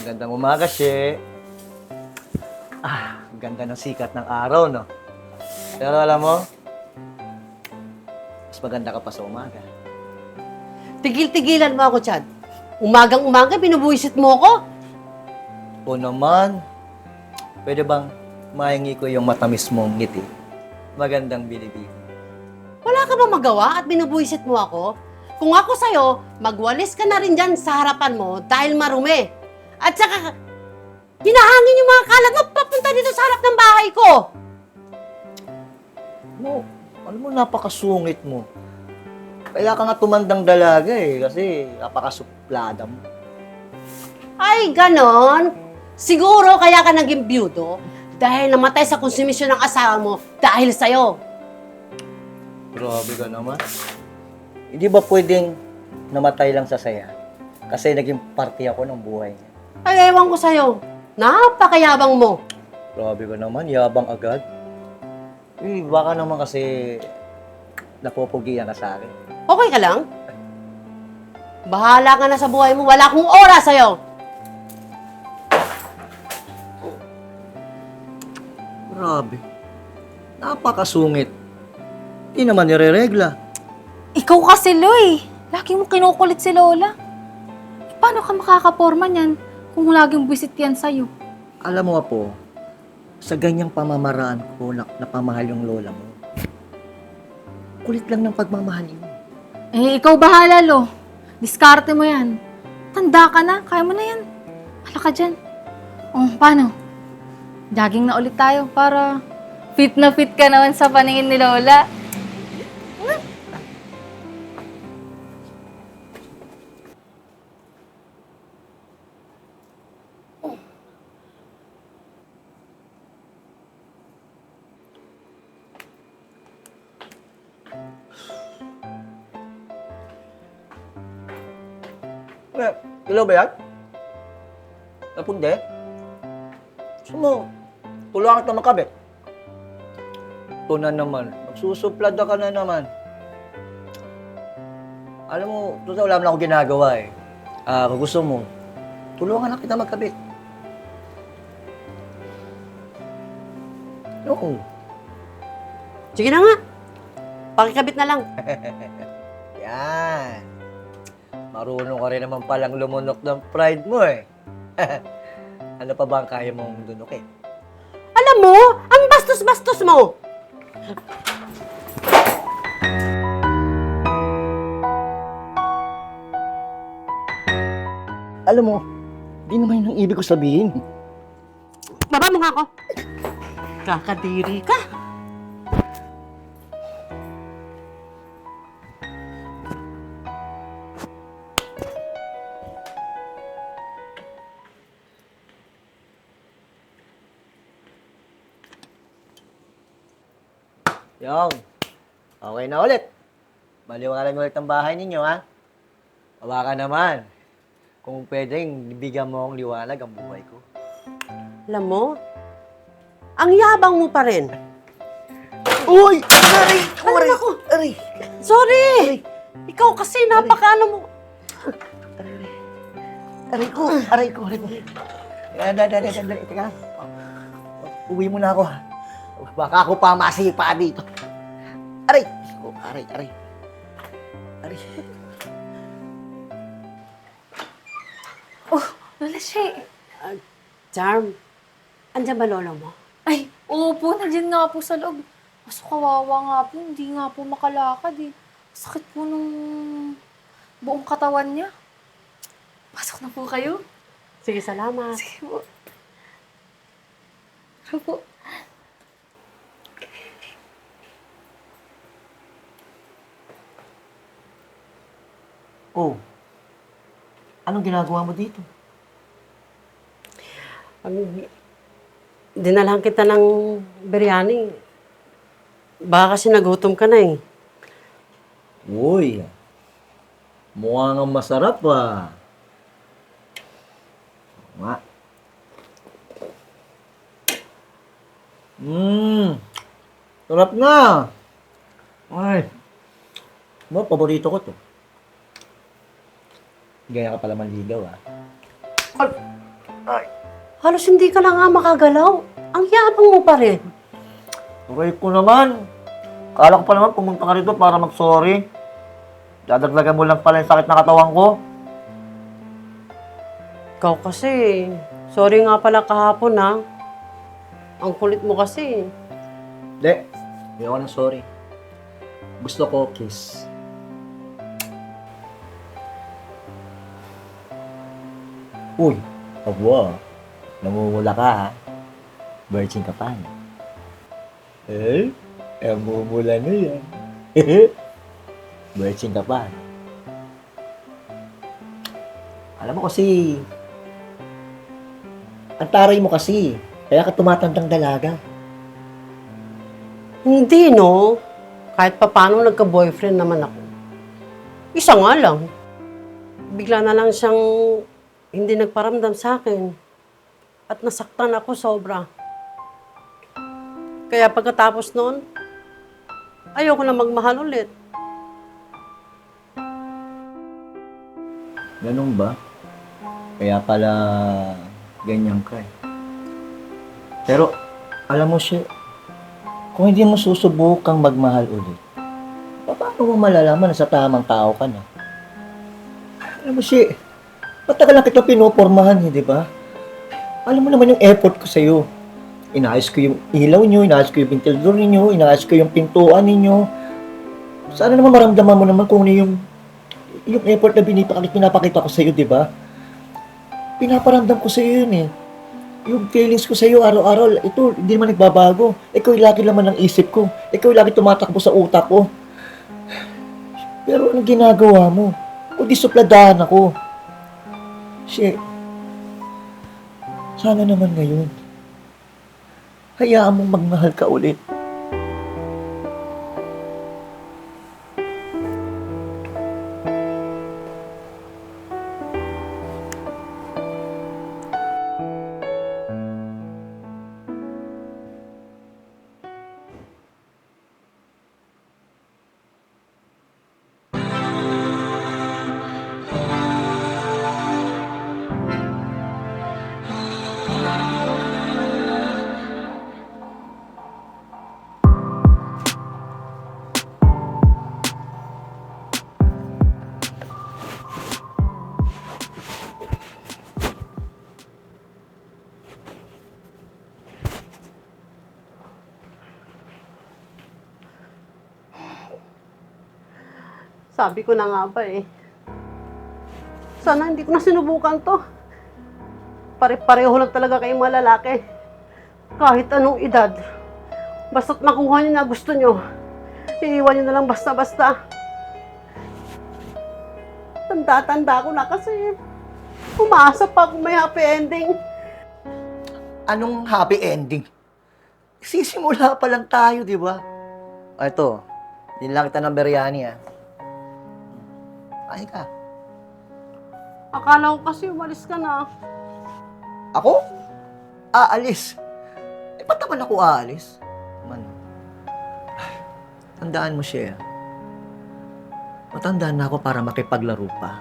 Magandang umaga, She. Ah, ganda ng sikat ng araw, no? Pero alam mo, mas maganda ka pa sa umaga. Tigil-tigilan mo ako, Chad. Umagang-umaga, binubuisit mo ako. O naman, pwede bang mahingi ko yung matamis mong ngiti? Magandang binibig. Wala ka ba magawa at binubuisit mo ako? Kung ako sa'yo, magwalis ka na rin dyan sa harapan mo dahil marumi. At saka, hinahangin yung mga kalat mo papunta dito sa harap ng bahay ko. No, alam mo, napakasungit mo. Kaya ka nga tumandang dalaga eh, kasi napakasuplada mo. Ay, ganon. Siguro kaya ka naging byudo dahil namatay sa konsumisyon ng asawa mo dahil sa'yo. Grabe ka naman. Hindi ba pwedeng namatay lang sa saya? Kasi naging parte ako ng buhay niya. Ay, ewan ko sa'yo. Napakayabang mo. Grabe ka naman, yabang agad. Eh, baka naman kasi napupugian ka sa akin. Okay ka lang? Bahala ka na sa buhay mo. Wala akong oras sa'yo. Grabe. Napakasungit. Di naman nire-regla. Ikaw kasi, Loy. Lagi mo kinukulit si Lola. Paano ka makakaporma niyan kung laging buwisit yan sa'yo? Alam mo po, sa ganyang pamamaraan ko na napamahal yung lola mo. Kulit lang ng pagmamahal mo. Eh, ikaw bahala, Lo. Diskarte mo yan. Tanda ka na. Kaya mo na yan. Hala ka dyan. Oh, paano? Jogging na ulit tayo para fit na fit ka naman sa paningin ni Lola. Eh, ilaw ba yan? Napundi? Gusto mo, tulungan kita makabit. Ito na naman. Magsusuplada ka na naman. Alam mo, totoo wala na ako ginagawa eh. Ah, kung gusto mo, tulungan na kita magkabit. Oo. Sige na nga. Pakikabit na lang. Yan. Marunong ka rin naman palang lumunok ng pride mo eh. ano pa ba ang kaya mong dunukin? Alam mo, ang bastos-bastos mo. Alam mo, di naman yun ang ibig ko sabihin. Baba mo nga ako. Kakadiri ka. Yung, okay na ulit. Maliwanag ulit ang bahay ninyo, ha? Awa ka naman. Kung pwedeng, bigyan mo akong liwanag ang buhay ko. Alam mo, ang yabang mo pa rin. Uy! Aray! Aray, ako. Aray! Sorry! Ikaw kasi napakaano mo. Aray ko! Aray ko! Aray ko! Dali, dali, dali, dali. Teka. Uwi mo na ako, ha? Baka ako pa masipa dito. Aray! Oh, aray, aray. Aray. Oh, Lola She. Charm, andyan ba lolo mo? Ay, oo po. Nandiyan nga po sa loob. Mas kawawa nga po. Hindi nga po makalakad eh. Sakit po nung buong katawan niya. Pasok na po kayo. Sige, salamat. Sige po. Ano po? Oh. Anong ginagawa mo dito? Ang- Dinalahan kita ng biryani. Baka kasi nagutom ka na eh. Uy. Mukhang ang masarap, ah. Nga. Mmm. Sarap na. Ay. Mo, paborito ko to. Gaya ka pala manligaw, ah. Ay! Ay. Halos hindi ka na nga makagalaw. Ang yabang mo pa rin. Turay ko naman. Kala ko pa naman pumunta ka rito para mag-sorry. Dadagdagan mo lang pala yung sakit na katawan ko. Ikaw kasi, sorry nga pala kahapon ha. Ang kulit mo kasi. Hindi. Ako ng sorry. Gusto ko kiss. Uy, aba. Namumula ka ha. Virgin ka pa. Eh? Eh, mumula na yan. Virgin ka pa. Alam mo kasi, ang taray mo kasi, kaya ka tumatandang dalaga. Hindi no. Kahit papano nagka-boyfriend naman ako. Isa nga lang. Bigla na lang siyang hindi nagparamdam sa akin. At nasaktan ako sobra. Kaya pagkatapos noon, ayoko na magmahal ulit. Ganun ba? Kaya pala ganyan ka eh. Pero, alam mo siya, kung hindi mo susubukang magmahal ulit, paano mo malalaman na sa tamang tao ka na? Alam mo siya, matagal na kita pinopormahan eh, di ba? Alam mo naman yung effort ko sa'yo. Inaayos ko yung ilaw nyo, inaayos ko yung ventilador ninyo, inaayos ko yung pintuan ninyo. Sana naman maramdaman mo naman kung ano yung yung effort na binipakita, pinapakita ko sa iyo, di ba? Pinaparamdam ko sa iyo yun eh. Yung feelings ko sa iyo araw-araw, ito hindi naman nagbabago. Ikaw yung lagi laman ng isip ko. Ikaw yung lagi tumatakbo sa utak ko. Pero anong ginagawa mo? Kung disupladahan ako. Shit. Sana naman ngayon. Hayaan mong magmahal ka ulit. Sabi ko na nga ba eh. Sana hindi ko na sinubukan to. Pare-pareho lang talaga kayong mga lalaki. Kahit anong edad. Basta't makuha niyo na gusto niyo. Iiwan niyo na lang basta-basta. Tanda-tanda ko na kasi umasa pa kung may happy ending. Anong happy ending? Sisimula pa lang tayo, di ba? O, ito. Din lang kita ng biryani, ah. Ay ka. Akala ko kasi umalis ka na. Ako? Aalis. Eh, ba't naman ako aalis? Man. Ay, Tandaan mo siya. Matandaan na ako para makipaglaro pa.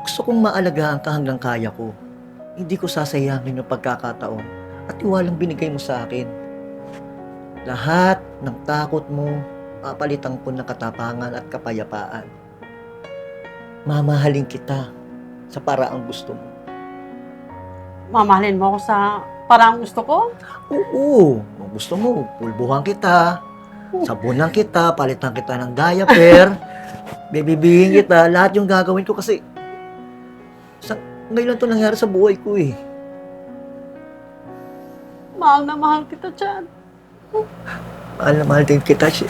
Gusto kong maalagaan ka hanggang kaya ko. Hindi ko sasayangin yung pagkakataon at iwalang binigay mo sa akin. Lahat ng takot mo, papalitan ko ng katapangan at kapayapaan. Mamahalin kita sa paraang gusto mo. Mamahalin mo ako sa parang gusto ko. Oo, kung gusto mo, pulbuhan kita, sabunan kita, palitan kita ng diaper, bibibihin kita, lahat yung gagawin ko kasi sa, ngayon lang to nangyari sa buhay ko eh. Mahal na mahal kita dyan. Mahal na mahal din kita. Shi.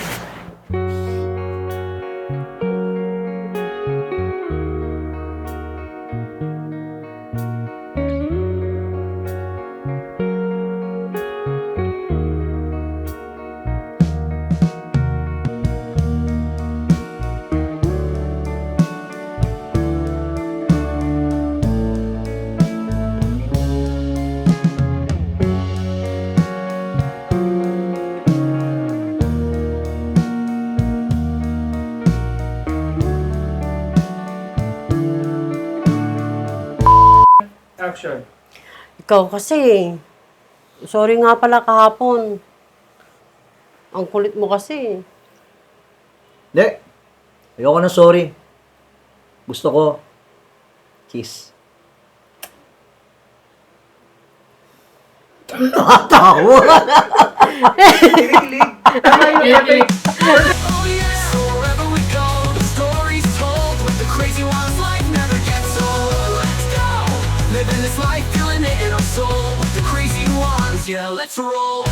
Action. Ikaw kasi, sorry nga pala kahapon. Ang kulit mo kasi. Hindi. Ayoko na sorry. Gusto ko, kiss. Tatawa! Oh yeah, yeah, let's roll.